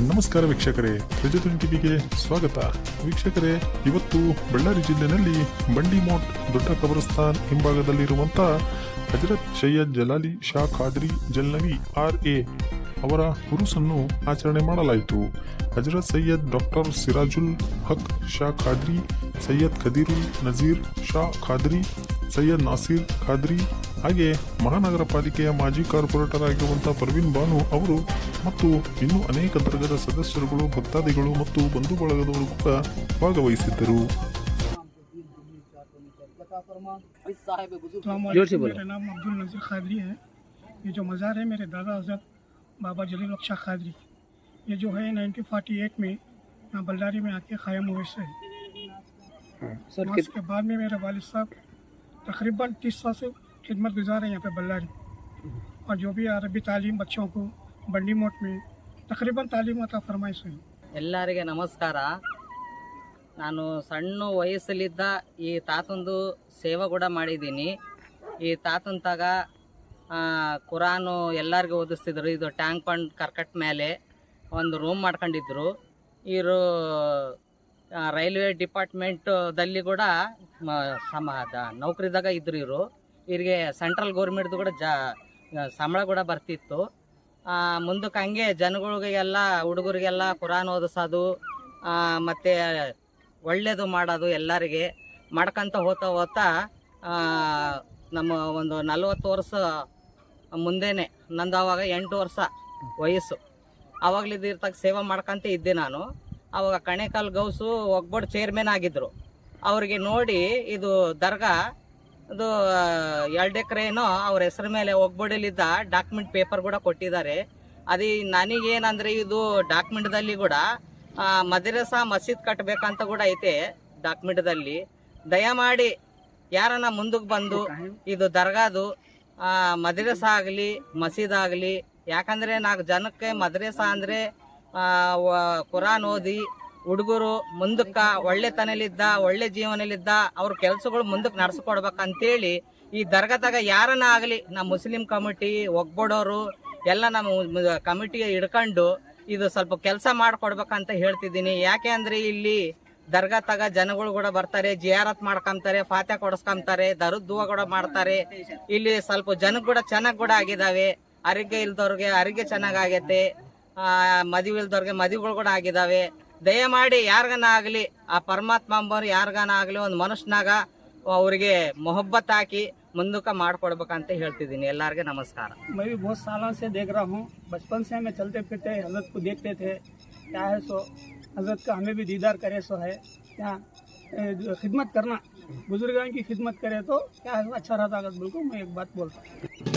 ನಮಸ್ಕಾರ ವೀಕ್ಷಕರೇ. ಪ್ರಜಾತನ್ ಟಿವಿಗೆ ಸ್ವಾಗತ. ವೀಕ್ಷಕರೇ, ಇವತ್ತು ಬಳ್ಳಾರಿ ಜಿಲ್ಲೆಯಲ್ಲಿ ಬಂಡಿಮೋಟ್ ದೊಡ್ಡ ಕಬರಸ್ಥಾನ್ ಹಿಂಭಾಗದಲ್ಲಿರುವಂತಹ ಹಜರತ್ ಸೈಯದ್ ಜಲಾಲಿ ಶಾ ಖಾದ್ರಿ ಜಲ್ನವಿ ಆರ್ ಎ ಅವರ ಉರುಸನ್ನು ಆಚರಣೆ ಮಾಡಲಾಯಿತು. ಹಜರತ್ ಸೈಯದ್ ಡಾಕ್ಟರ್ ಸಿರಾಜುಲ್ ಹಕ್ ಶಾ ಖಾದ್ರಿ, ಸೈಯದ್ ಖದೀರುಲ್ ನಜೀರ್ ಶಾ ಖಾದ್ರಿ, ಸೈಯದ್ ನಾಸೀರ್ ಖಾದ್ರಿ ಹಾಗೆ ಮಹಾನಗರ ಪಾಲಿಕೆಯ ಮಾಜಿ ಕಾರ್ಪೊರೇಟರ್ ಆಗಿರುವಂತಹ ಪರ್ವೀನ್ ಬಾನು ಅವರು ಮತ್ತು ಇನ್ನೂ ಅನೇಕ ವರ್ಗದ ಸದಸ್ಯರುಗಳು ಭಕ್ತಾದಿಗಳು ಮತ್ತು ಬಂಧು ಬಳಗದವರು ಕೂಡ ಭಾಗವಹಿಸಿದ್ದರು जोर से बोलो। मेरा नाम अब्दुल नज़ीर खादरी है ये जो मज़ार है मेरे दादा हजरत बाबा जलील बख्शा खादरी ये जो है 1948 में यहाँ बल्लारी में आके क़ायम हुए से सर और उसके बाद में मेरे वालिद साहब तकरीबन तीस साल से खिदमत गुजार हैं यहाँ पे बल्लारी और जो भी अरबी तालीम बच्चों को बंडी मोट में तकरीबन तालीम अता फरमाइश हुई ಎಲ್ಲರಿಗೆ ನಮಸ್ಕಾರ ನಾನು ಸಣ್ಣ ವಯಸ್ಸಲ್ಲಿದ್ದ ಈ ತಾತಂದು ಸೇವೆ ಕೂಡ ಮಾಡಿದ್ದೀನಿ ಈ ತಾತನ ತಾಗ ಆ, ಕುರಾನು ಎಲ್ಲರಿಗೂ ಓದಿಸ್ತಿದ್ರು ಇದು ಟ್ಯಾಂಕ್ ಬಂಡ್ ಕರ್ಕಟ್ ಮೇಲೆ ಒಂದು ರೂಮ್ ಮಾಡ್ಕೊಂಡಿದ್ರು ಇವರು ಆ, ರೈಲ್ವೆ ಡಿಪಾರ್ಟ್ಮೆಂಟ್ದಲ್ಲಿ ಕೂಡ ಮ- ಸಮ ಅದ- ನೌಕರಿದಾಗ ಇದ್ರು ಇವರು ಇವರಿಗೆ ಸೆಂಟ್ರಲ್ ಗೌರ್ಮೆಂಟ್ದು ಕೂಡ ಜಾ ಸಂಬಳ ಕೂಡ ಬರ್ತಿತ್ತು. ಮುಂದಕ್ಕೆ ಹಂಗೆ ಜನಗಳಿಗೆಲ್ಲ, ಹುಡುಗರಿಗೆಲ್ಲ ಕುರಾನ್ ಓದಿಸೋದು ಮತ್ತು ಒಳ್ಳೆಯದು ಮಾಡೋದು ಎಲ್ಲರಿಗೆ, ಮಾಡ್ಕೊಂತ ಹೋಗ್ತಾ ಹೋಗ್ತಾ ನಮ್ಮ ಒಂದು ನಲವತ್ತು ವರ್ಷ ಮುಂದೇನೆ, ನಂದು ಅವಾಗ ಎಂಟು ವರ್ಷ ವಯಸ್ಸು. ಆವಾಗಲಿದ್ದಿರ್ತಾಗ ಸೇವೆ ಮಾಡ್ಕೊಂತ ಇದ್ದೆ ನಾನು. ಆವಾಗ ಕಣೇಕಾಲ್ ಗೌಸು ಒಗ್ಬೋಡ್ ಚೇರ್ಮನ್ ಆಗಿದ್ರು. ಅವರಿಗೆ ನೋಡಿ ಇದು ದರ್ಗಾ ಅದು ಎರಡು ಎಕರೆನೋ ಅವ್ರ ಹೆಸರು ಮೇಲೆ ಹೋಗ್ಬಿಡಲಿದ್ದ ಡಾಕ್ಯುಮೆಂಟ್ ಪೇಪರ್ ಕೂಡ ಕೊಟ್ಟಿದ್ದಾರೆ. ಅದೇ ನನಗೇನಂದ್ರೆ ಇದು ಡಾಕ್ಯುಮೆಂಟ್ದಲ್ಲಿ ಕೂಡ ಮದ್ರಸ ಮಸೀದ್ ಕಟ್ಟಬೇಕಂತ ಕೂಡ ಐತೆ ಡಾಕ್ಯುಮೆಂಟ್ದಲ್ಲಿ ದಯಮಾಡಿ ಯಾರನ್ನ ಮುಂದಕ್ಕೆ ಬಂದು ಇದು ದರ್ಗಾದು ಮದ್ರಸಾ ಆಗಲಿ, ಮಸೀದ್ ಆಗಲಿ, ಯಾಕಂದ್ರೆ ನಾಲ್ಕು ಜನಕ್ಕೆ ಮದ್ರಸ ಅಂದರೆ ಕುರಾನ್ ಓದಿ ಹುಡುಗರು ಮುಂದಕ್ಕ ಒಳ್ಳೆತನಲಿದ್ದ ಒಳ್ಳೆ ಜೀವನಲಿದ್ದ ಅವ್ರ ಕೆಲಸಗಳು ಮುಂದಕ್ಕೆ ನಡೆಸ್ಕೊಡ್ಬೇಕಂತೇಳಿ ಈ ದರ್ಗಾದಾಗ ಯಾರನ್ನ ಆಗಲಿ ನಮ್ಮ ಮುಸ್ಲಿಂ ಕಮಿಟಿ ಒಗ್ಬಡೋರು ಎಲ್ಲ ನಮ್ಮ ಕಮಿಟಿಗೆ ಹಿಡ್ಕೊಂಡು ಇದು ಸ್ವಲ್ಪ ಕೆಲಸ ಮಾಡಿಕೊಡ್ಬೇಕಂತ ಹೇಳ್ತಿದ್ದೀನಿ. ಯಾಕೆ ಅಂದರೆ ಇಲ್ಲಿ ದರ್ಗಾ ತಗ ಜನಗಳು ಕೂಡ ಬರ್ತಾರೆ, ಜಿಯಾರತ್ ಮಾಡ್ಕೊಂತಾರೆ ಫಾತೆ ಕೊಡಿಸ್ಕೊಂತಾರೆ ದರುದ್ದುವ ಕೂಡ ಮಾಡ್ತಾರೆ. ಇಲ್ಲಿ ಸ್ವಲ್ಪ ಜನ ಕೂಡ ಚೆನ್ನಾಗಿ ಕೂಡ ಆಗಿದಾವೆ. ಅರಿಗೆ ಇಲ್ದವ್ರಿಗೆ ಅರಿಗೆ ಚೆನ್ನಾಗಾಗೈತೆ ಮದುವೆ ಇಲ್ದವ್ರಿಗೆ ಮದುವೆಗಳು ಕೂಡ ಆಗಿದಾವೆ. ದಯಮಾಡಿ ಯಾರಿಗನ ಆಗಲಿ ಆ ಪರಮಾತ್ಮ ಅಂಬರು ಯಾರಿಗಾನ ಆಗಲಿ ಒಂದು ಮನುಷ್ಯನಾಗ ಅವ್ರಿಗೆ ಮೊಹಬ್ಬತ್ ಹಾಕಿ ಮುಂದಕ್ಕೆ ಮಾಡ್ಕೊಡ್ಬೇಕಂತ ಹೇಳ್ತಿದ್ದೀನಿ ಎಲ್ಲರಿಗೆ ನಮಸ್ಕಾರ मैं भी बहुत सालों से देख रहा हूँ बचपन से हमें चलते फिरते हजरत को देखते थे क्या है सो हजरत का हमें भी दीदार करे सो है क्या ए, जो खिदमत करना बुजुर्गों की खिदमत करे तो क्या है अच्छा रहता अगर बिल्कुल मैं एक बात बोलता हूँ